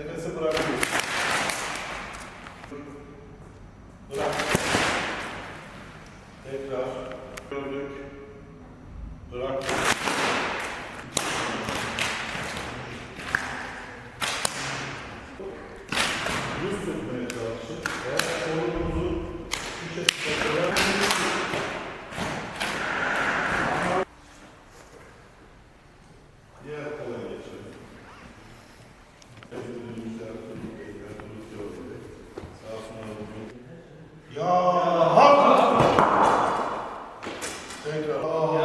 nefesi bırakıyoruz. Bırak. Tekrar. Ya hak! Tekrar.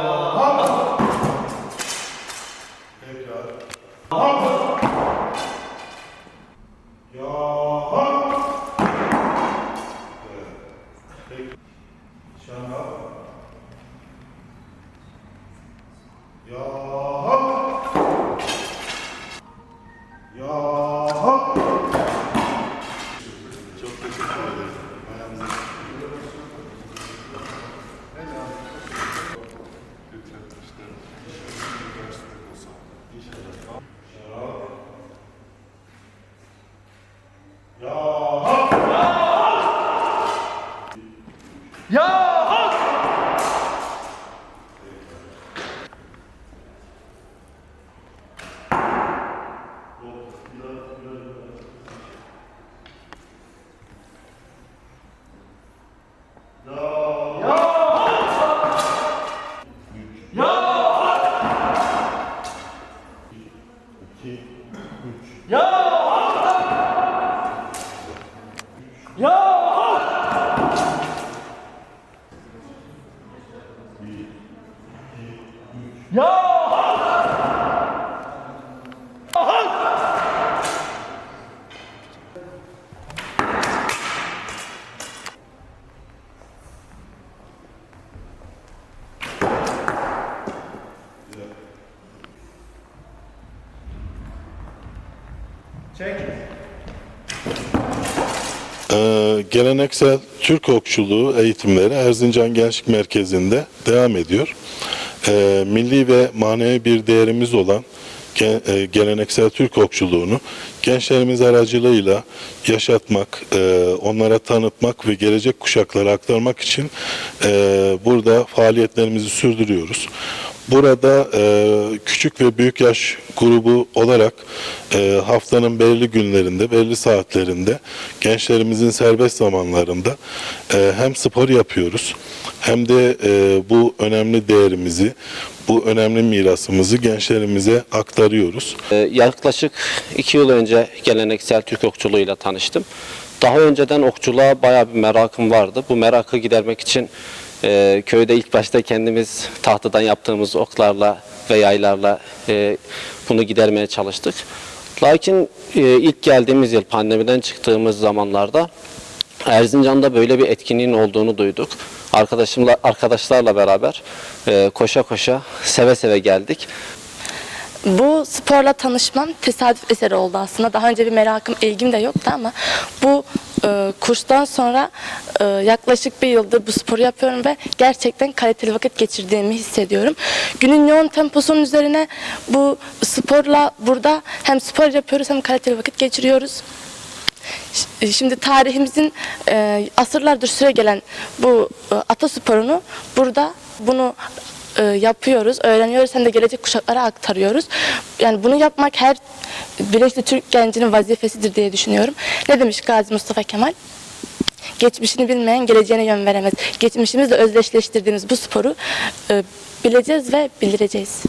Ya hak! Ya hak! Ya hak! Çek. Ee, geleneksel Türk okçuluğu eğitimleri Erzincan Gençlik Merkezi'nde devam ediyor. Ee, milli ve manevi bir değerimiz olan e, geleneksel Türk okçuluğunu gençlerimiz aracılığıyla yaşatmak, e, onlara tanıtmak ve gelecek kuşaklara aktarmak için e, burada faaliyetlerimizi sürdürüyoruz. Burada e, küçük ve büyük yaş grubu olarak e, haftanın belirli günlerinde, belirli saatlerinde gençlerimizin serbest zamanlarında e, hem spor yapıyoruz hem de e, bu önemli değerimizi, bu önemli mirasımızı gençlerimize aktarıyoruz. Ee, Yaklaşık iki yıl önce geleneksel Türk okçuluğuyla tanıştım. Daha önceden okçuluğa bayağı bir merakım vardı. Bu merakı gidermek için e, köyde ilk başta kendimiz tahtadan yaptığımız oklarla ve yaylarla e, bunu gidermeye çalıştık. Lakin e, ilk geldiğimiz yıl pandemiden çıktığımız zamanlarda Erzincan'da böyle bir etkinliğin olduğunu duyduk. Arkadaşımla arkadaşlarla beraber e, koşa koşa seve seve geldik. Bu sporla tanışmam tesadüf eseri oldu aslında. Daha önce bir merakım, ilgim de yoktu ama bu e, kurstan sonra e, yaklaşık bir yıldır bu sporu yapıyorum ve gerçekten kaliteli vakit geçirdiğimi hissediyorum. Günün yoğun temposunun üzerine bu sporla burada hem spor yapıyoruz hem kaliteli vakit geçiriyoruz. Ş- Şimdi tarihimizin e, asırlardır süre gelen bu e, atasporunu burada bunu e, yapıyoruz, öğreniyoruz hem de gelecek kuşaklara aktarıyoruz. Yani bunu yapmak her bilinçli Türk gencinin vazifesidir diye düşünüyorum. Ne demiş Gazi Mustafa Kemal? Geçmişini bilmeyen geleceğine yön veremez. Geçmişimizle özdeşleştirdiğimiz bu sporu e, bileceğiz ve bildireceğiz.